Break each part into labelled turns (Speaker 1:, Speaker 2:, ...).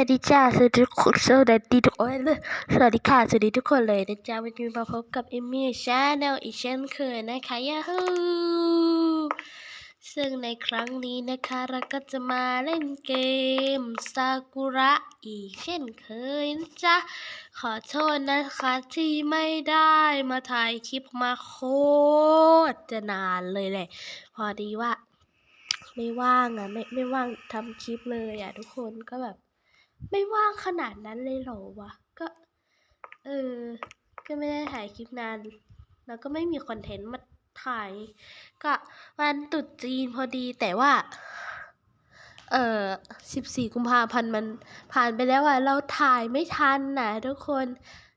Speaker 1: วัสดีจ้าสวัสดีทุกคนสวัสดีทุกคนสวัสดีค่ะสวัสดีทุกคนเลยนะจ๊ะวันนี้มาพบกับเอมมี่ชาแนลอีกเช่นเคยนะคะยาฮูซึ่งในครั้งนี้นะคะเราก็จะมาเล่นเกมซากุระอีกเช่นเคยนะจ๊ะขอโทษนะคะที่ไม่ได้มาถ่ายคลิปมาโคตรจะนานเลยแหละ พอดีว่า ไม่ว่างอะไม่ไม่ว่างทำคลิปเลยอะทุกคนก็แบบ ไม่ว่างขนาดนั้นเลยเหรอวะ ก็ เออ ก็ไม่ได้ถ่ายคลิปนาน แล้วก็ไม่มีคอนเทนต์มาถ่าย ก็วันตรุษจีนพอดีแต่ว่า เออสิบสี่กุมภาพันธ์มันผ่านไปแล้วอะเราถ่ายไม่ทันนะทุกคน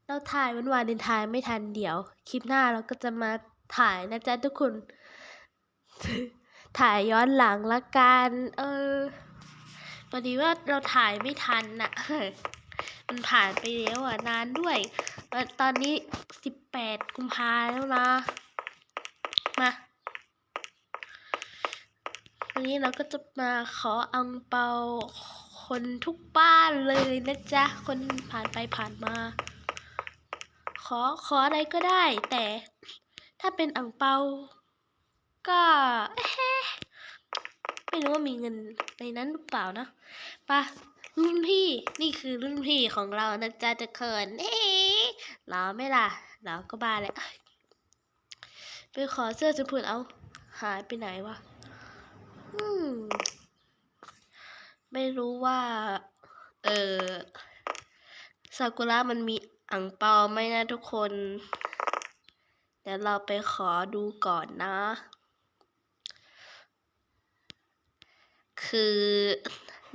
Speaker 1: เราถ่ายวันวาเลนไทน์ไม่ทันเดี๋ยว คลิปหน้าเราก็จะมาถ่ายนะจ๊ะทุกคน ถ่ายย้อนหลังละกัน เออ พอดีว่าเราถ่ายไม่ทันน่ะ มันผ่านไปแล้วอะนานด้วย ตอนนี้สิบแปดกุมภาแล้วนะ มาวันนี้เราก็จะมาขออังเปาคนทุกบ้านเลยนะจ๊ะ คนผ่านไปผ่านมา ขอขออะไรก็ได้ แต่ถ้าเป็นอังเปาก็ ไม่รู้ว่ามีเงินในนั้นหรือเปล่านะปะรุ่นพี่นี่คือรุ่นพี่ของเรานะจ๊ะจะเขินเอ๊ะเราไม่ล่ะเราก็บ้าแหละไปขอเสื้อจะพูเอา หายไปไหนวะอืมไม่รู้ว่า เออซากุระมันมีอ่างเปาไหมนะทุกคน เดี๋ยวเราไปขอดูก่อนนะ คือ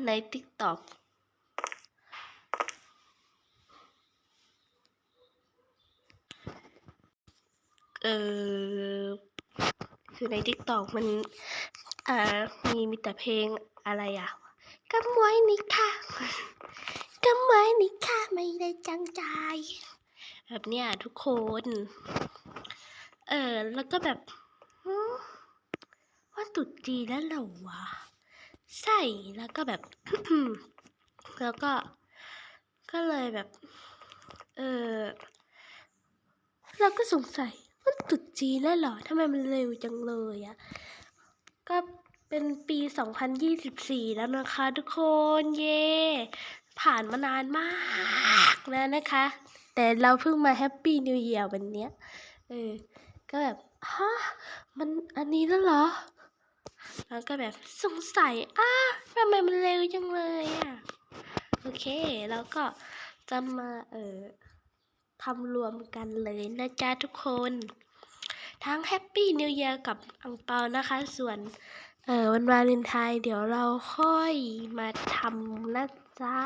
Speaker 1: ใน TikTok เออคือใน TikTok มันอ่ามีมีแต่เพลงอะไรอะกำไว้นี่ค่ะกำไว้นี่ค่ะไม่ได้จังใจ แบบเนี้ยทุกคน เออแล้วก็แบบว่าตุดจีนแล้วเหรอวะ ใช่แล้วก็แบบ แล้วก็ ก็เลยแบบ เออเราก็สงสัยมันตุดจีนแล้วเหรอทำไมมันเร็วจังเลยอะก็เป็นปี 2024 แล้วนะคะทุกคนเย่ผ่านมานานมากแล้วนะคะ แต่เราเพิ่งมาแฮปปี้นิว e ย r วันเนี้ยเออก็แบบฮะมันอันนี้แล้วเหรอ แล้วก็แบบสงสัยอ้าทำไมมันเร็วจังเลยอะ โอเค แล้วก็จะมาเอ่อทำรวมกันเลยนะจ๊ะทุกคน ทั้งแฮปปี้นิว e ย r กับอังเปานะคะ ส่วนเอ่อวันวาเลนไทน์เดี๋ยวเราค่อยมาทำนะจ๊ะ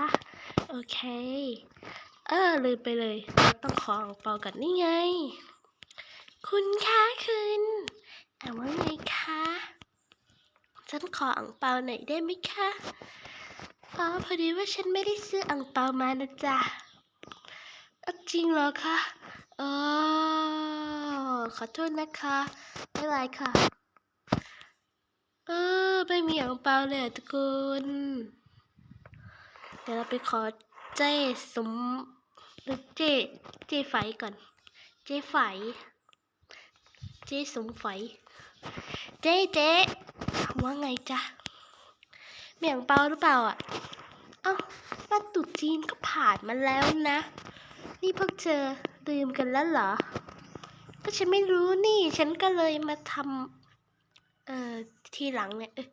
Speaker 1: โอเค เออลืมไปเลย เราต้องขออังเปากันนี่ไง คุณคะคุณแต่ว่าไงคะ ฉันขออังเปาหน่อยได้ไหมคะอ๋อพอดีว่าฉันไม่ได้ซื้ออังเปามานะจ๊ะจริงเหรอคะเออขอโทษนะคะไม่ไรค่ะ เออ ไม่มีอังเปาเลยอะทุกคนเดี๋ยวเราไปขอเจ้สมหรือเจ้เจ้ไฝก่อน เจ้ไฝเจ้สมไฝเจ๊เจ๊ ว่าไงจ๊ะเมียงเปาหรือเปล่าอะ เอ้าวันตรุษจีนก็ผ่านมาแล้วนะ นี่พวกเธอลืมกันแล้วเหรอ ก็ฉันไม่รู้นี่ ฉันก็เลยมาทำเอ่อทีหลังเนี่ยเอ้ย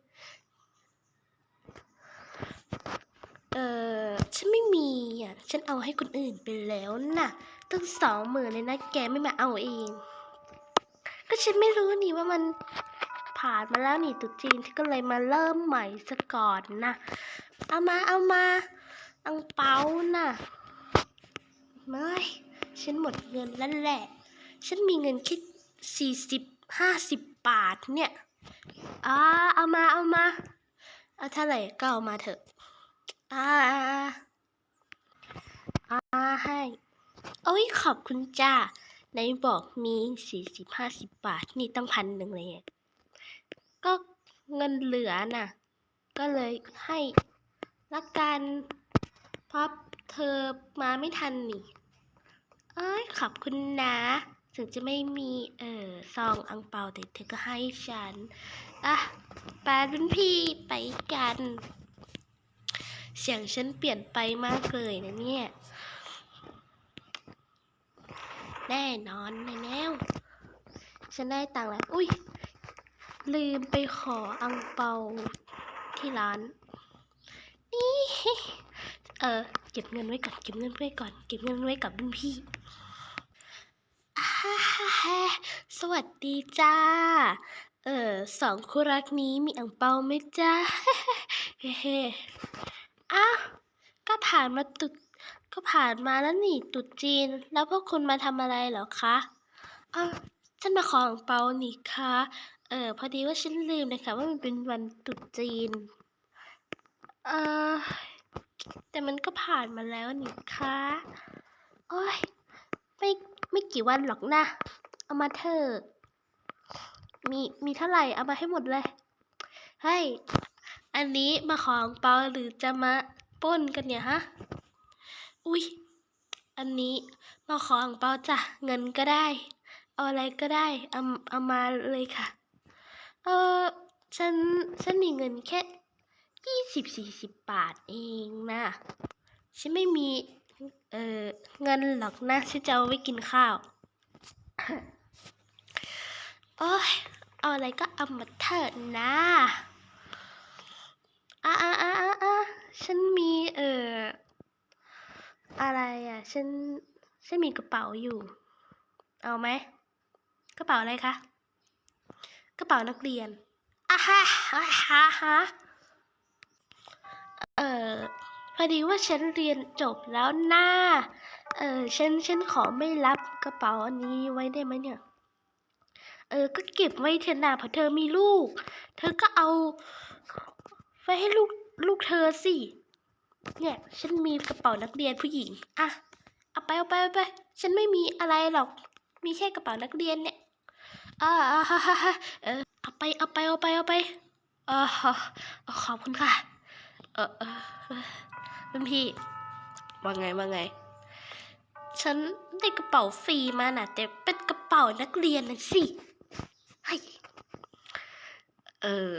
Speaker 1: เออฉันไม่มีอะ ฉันเอาให้คนอื่นไปแล้วน่ะตั้งสองหมื่นเลยนะ แกไม่มาเอาเอง ก็ฉันไม่รู้นี่ว่ามัน ผ่านมาแล้วนี่ตุ๊จีนที่ก็เลยมาเริ่มใหม่ซะก่อนนะ เอามาเอามา อังเปาน่ะไม่ฉันหมดเงินแล้วแหละ ฉันมีเงินแค่สี่สิบห้าสิบบาทเนี่ยอ่าเอามาเอามา เอาเท่าไหร่ก็เอามาเถอะอ่าอ่าอ่าให้โอ้ยขอบคุณจ้าไหนบอกมีสี่สิบห้าสิบบาท นี่ตั้งพันหนึ่งเลย ก็เงินเหลือน่ะ ก็เลยให้ละกันราะเธอมาไม่ทันนี่ เอ้ยขอบคุณนะ ถึงจะไม่มีเออซองอังเปาแต่เธอก็ให้ฉัน อะไปรุ่นพี่ไปกัน เสียงฉันเปลี่ยนไปมากเลยนะเนี่ย แน่นอนแน่แน่ฉันได้ตังค์แล้ว อุ้ย ลืมไปขออังเปาที่ร้าน นี่ เออเก็บเงินไว้ก่อน เก็บเงินไว้ก่อน เก็บเงินไว้กับรุ่นพี่สวัสดีจ้า เออสองคู่รักนี้มีอังเปาไหมจ้าเฮ้เฮ้อ้าวก็ผ่านมาตุดก็ผ่านมาแล้วนี่ตุดจีน แล้วพวกคุณมาทำอะไรเหรอคะอ้าฉันมาขออังเปานี่คะ เออพอดีว่าฉันลืมนะคะว่ามันเป็นวันตรุษจีน เออแต่มันก็ผ่านมาแล้วนี่คะโอ้ยไม่ไม่กี่วันหรอกนะ เอามาเถอะมีมีเท่าไหร่เอามาให้หมดเลยเฮ้ยอันนี้มาขออังเปาหรือจะมาป้นกันเนี่ยฮะ อุ๊ยอันนี้มาขออังเปาจ้ะเงินก็ได้ เอาอะไรก็ได้ เอาเอามาเลยค่ะ เออฉัน ฉันมีเงินแค่ยี่สิบสี่สิบบาทเองนะ ฉันไม่มี เออเงินหรอกนะ ฉันจะเอาไว้กินข้าว โอ้ย เอาอะไรก็เอามาเถิดนะอะอะอะอะอะฉันมี เอออะไรอะ ฉัน ฉันมีกระเป๋าอยู่ เอาไหม กระเป๋าอะไรคะ กระเป๋านักเรียนอะฮะอะฮะฮะเออพอดีว่าฉันเรียนจบแล้วนะเออฉันฉันขอไม่รับกระเป๋าอันนี้ไว้ได้ไหมเนี่ย เออ ก็เก็บไว้เถอะนะเพราะเธอมีลูก เธอก็เอาไว้ให้ลูกลูกเธอสิ เนี่ย ฉันมีกระเป๋านักเรียนผู้หญิง อะ เอาไปเอาไปเอาไป ฉันไม่มีอะไรหรอก มีแค่กระเป๋านักเรียนเนี่ย อ่าอ่าฮ่าฮ่าฮ่าเออเอาไปเอาไปเอาไปเอาไปเออขอบคุณค่ะเออเออเออรุ่นพี่ว่าไงว่าไง ฉันได้กระเป๋าฟรีมาน่ะ แต่เป็นกระเป๋านักเรียนนะสิเฮ้ยเออ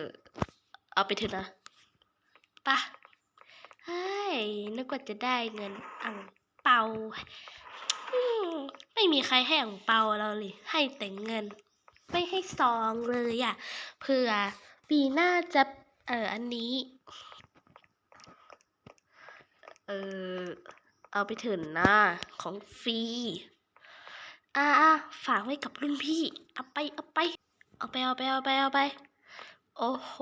Speaker 1: เอาไปเถอะนะป่ะเฮ้ยนึกว่าจะได้เงินอ่างเปาไม่มีใครให้อ่างเปาเราเลย ให้แต่เงิน ไม่ให้ซองเลยอะเผื่อปีหน้าจะเอออันนี้ เออเอาไปเถินนะของฟรีอ่าอ่าฝากไว้กับรุ่นพี่ เอาไปเอาไป เอาไปเอาไปเอาไปเอาไป โอ้โห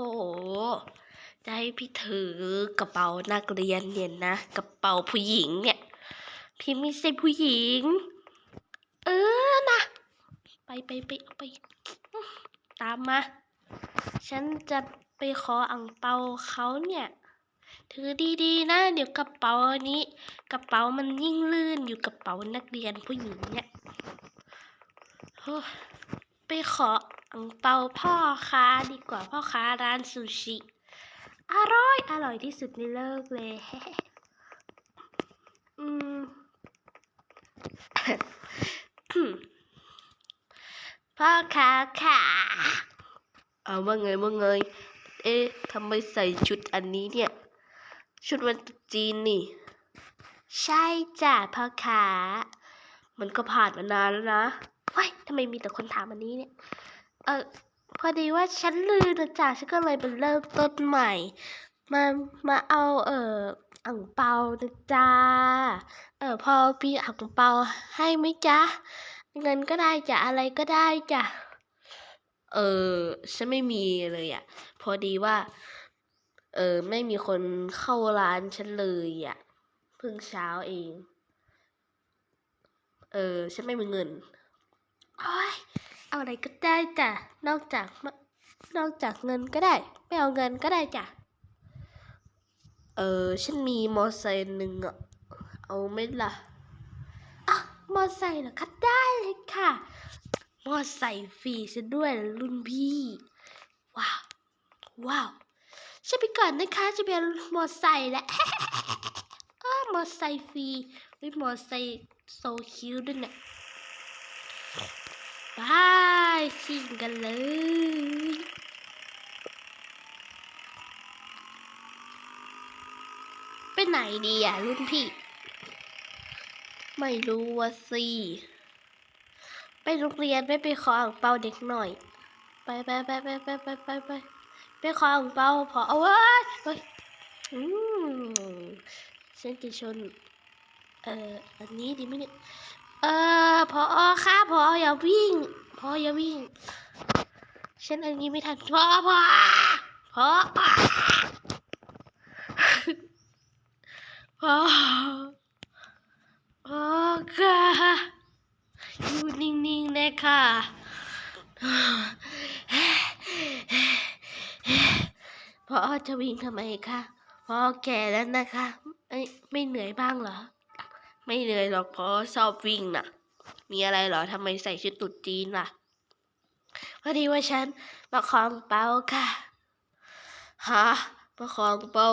Speaker 1: จะให้พี่ถือกระเป๋านักเรียนเนี่ยนะ กระเป๋าผู้หญิงเนี่ย พี่ไม่ใช่ผู้หญิง เออนะ ไปไปไปเอาไป ตามมา ฉันจะไปขออ่งเปาเขาเนี่ย ถือดีๆ นะ เดี๋ยวกระเป๋านี้ กระเป๋ามันยิ่งลื่นอยู่กระเป๋านักเรียนผู้หญิงเนี่ยไปขออ่งเปาพ่อค้าดีกว่าพ่อค้าร้านซูชิ อร่อย อร่อยที่สุดในโลกเลย อืม พ่อค้าค่ะเอาว่าไงว่าไง เอ๊ะทำไมใส่ชุดอันนี้เนี่ย ชุดวันตรุษจีนนี่ ใช่จ้ะพ่อค้ามันก็ผ่านมานานแล้วนะเฮ้ยทำไมมีแต่คนถามอันนี้เนี่ย เออพอดีว่าฉันลืมนะจ๊ะฉันก็เลยมาเริ่มต้นใหม่ มา มาเอาเอออ่างเปานะจ๊ะ เออพอพี่อ่างเปาให้ไหมจ๊ะ เงินก็ได้จ้ะอะไรก็ได้จ้ะเออฉันไม่มีเลยอะ พอดีว่า เออไม่มีคนเข้าร้านฉันเลยอะเพิ่งเช้าเอง เออฉันไม่มีเงินโอ้ยเอาอะไรก็ได้จ้ะนอกจากมะนอกจากเงินก็ได้ ไม่เอาเงินก็ได้จ้ะเออฉันมีมอไซค์หนึ่งอะเอาไหมล่ะอะ มอไซค์เหรอคะได้เลยค่ะ มอไซค์ฟรีซะด้วยรุ่นพี่ ว้าว ว้าวฉันไปก่อนนะคะ จะเป็นมอไซค์แล้วมอไซค์ฟรีเฮ้ยมอไซค์โซคิวด้วยเนี่ยไปซิ่งกันเลยไปไหนดีอะรุ่นพี่ ไม่รู้ว่าสิไปโรงเรียนไม่ไปขออ่างเปาเด็กหน่อย ไปไปไปไปไปไปไปไปไปขออ่างเปาพอเอาไว้ยเฮ้ยอืมฉันจะชนเอ่ออันนี้ดีไหมเนี่ยเอ่อพอค่ะพออย่าวิ่ง พออย่าวิ่งฉันอันนี้ไม่ทันพอพอพอพอ พอค่ะอยู่นิ่งๆนะคะพอจะวิ่งทำไมคะพอแก่แล้วนะคะเอ้ยไม่เหนื่อยบ้างเหรอ ไม่เหนื่อยหรอกพราะชอบวิ่งน่ะ มีอะไรเหรอทำไมใส่ชุดตุ๊ดจีนล่ะพอดีว่าฉันมาคลองเปาค่ะฮะมาคลองเปา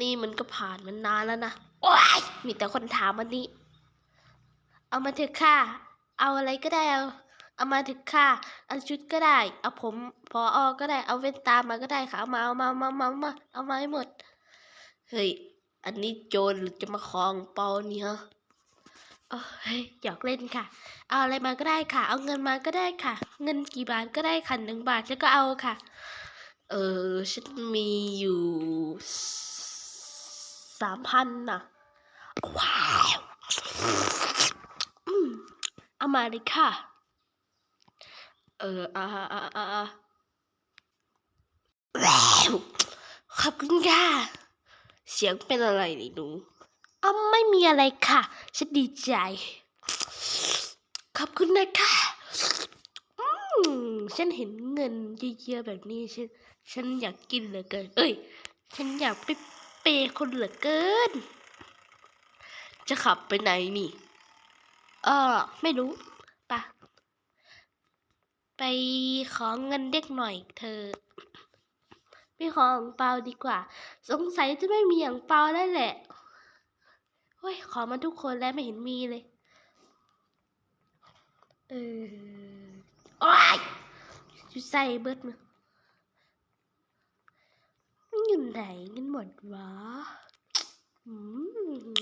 Speaker 1: นี่มันก็ผ่านมันนานแล้วนะ โอ้ยมีแต่คนถามมันนี่เอามาเถอะค่ะ เอาอะไรก็ได้เอาเอามาเถอะค่ะเอาชุดก็ได้ เอาผมพออก็ได้ เอาเว้นตามาก็ได้ค่ะ เอามาเอามาเอามาเอามาเอามาให้หมด เฮ้ย อันนี้โจรหรือจะมาคลองเปานี่ฮะเอ้ยหยอกเล่นค่ะ เอาอะไรมาก็ได้ค่ะ เอาเงินมาก็ได้ค่ะ เงินกี่บาทก็ได้ค่ะหนึ่งบาทฉันก็เอาค่ะ เออฉันมีอยู่ สามพันน่ะว้าวอืมเอามาเอออ่าอ่าอ่าอ่าว้าวขอบคุณค่ะเสียงเป็นอะไรนี่หนูอ้าไม่มีอะไรค่ะ ฉันดีใจ ขอบคุณนะคะอืมฉันเห็นเงินเยอะๆแบบนี้ ฉัน ฉันอยากกินเหลือเกิน เอ้ย ฉันอยากไป เปย์คนเหลือเกิน จะขับไปไหนนี่ เออไม่รู้ปะไปขอเงินเด็กหน่อยเธอไปขอองเปาดีกว่า สงสัยจะไม่มีอย่างเปาแล้วแหละเฮ้ยขอมาทุกคนแล้วไม่เห็นมีเลย เออโอ้ยจุใส่เบิดมามัน อยู่ไหนกันหมดวะอืม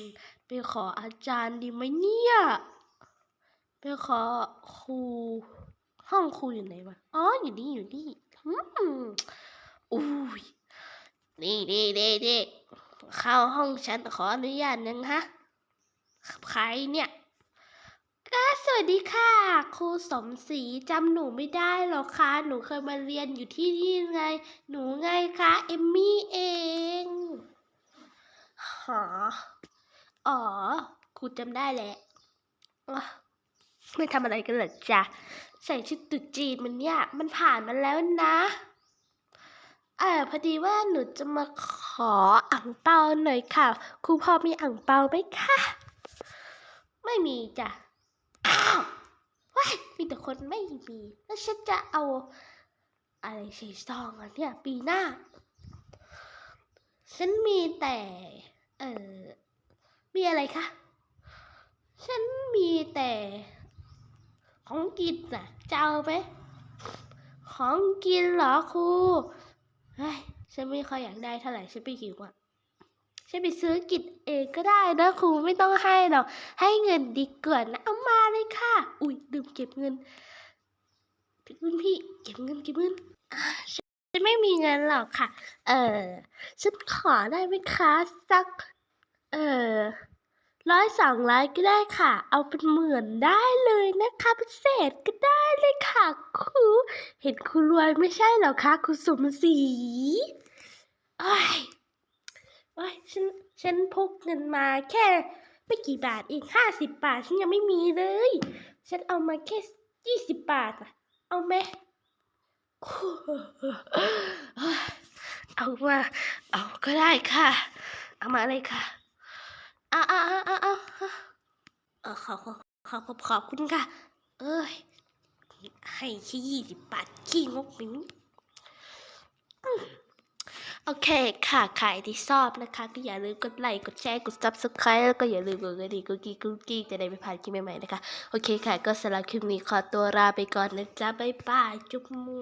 Speaker 1: ไปขออาจารย์ดีไหมเนี่ย ไปขอครู ห้องครูอยู่ไหนวะ อ๋อ อยู่นี่อยู่นี่อืมอุ้ย นี่นี่นี่นี่เข้าห้องฉันขออนุญาตนึงฮะ ใครเนี่ย ก็สวัสดีค่ะ ครูสมศรีจำหนูไม่ได้หรอคะ หนูเคยมาเรียนอยู่ที่นี่ไง หนูไงคะเอมมี่เองหออ๋อ ครูจำได้แหละไม่ทำอะไรกันเหรอจ๊ะ ใส่ชุดตุ๊จีนมันเนี่ย มันผ่านมาแล้วนะ เออพอดีว่าหนูจะมาขออ่างเปาหน่อยค่ะ ครูพอมีอ่างเปาไหมคะ ไม่มีจ้ะ มีแต่คนไม่มี แล้วฉันจะเอาอะไรสีซองอะเนี่ยปีหน้า ฉันมีแต่ เออมีอะไรคะ ฉันมีแต่ ของกินน่ะจะเอาไหมของกินเหรอครูเฮ้ยฉันไม่ค่อยอยากได้เท่าไหร่ฉันไปหิวอะฉันไปซื้อกินเองก็ได้นะครูไม่ต้องให้หรอกให้เงินดีกว่านะ เลยค่ะ อุ้ยลืมเก็บเงินพี่คุณพี่เก็บเงินเก็บเงินฉันไม่มีเงินหรอกค่ะ เออฉันขอได้ไหมคะสัก เออร้อยสองร้อยก็ได้ค่ะ เอาเป็นหมื่นได้เลยนะคะพิเศษก็ได้เลยค่ะครูเห็นครูรวยไม่ใช่หรอคะครูสมศรีโอ้ยโอ้ยฉันฉันพกเงินมาแค่ ไม่กี่บาทเองห้าสิบบาทฉันยังไม่มีเลย ฉันเอามาแค่ยี่สิบบาทอะเอาไหมเอามาเอาก็ได้ค่ะ เอามาเลยค่ะเอาเอาเอาเอาเอาเอาขอขอบขอบขอบขอบคุณค่ะ เอ้ย ให้แค่ยี่สิบบาทขี้งกไปนิด โอเคค่ะใครที่ชอบนะคะ ก็อย่าลืมกดไลค์กดแชร์กด subscribe แล้วก็อย่าลืมกดกระดิ่งกุ๊กกี้กุ๊กกี้จะได้ไม่พลาดคลิปใหม่ๆนะคะ โอเคค่ะ ก็สำหรับคลิปนี้ขอตัวลาไปก่อนนะจ๊ะ บ๊ายบาย จุ๊บมู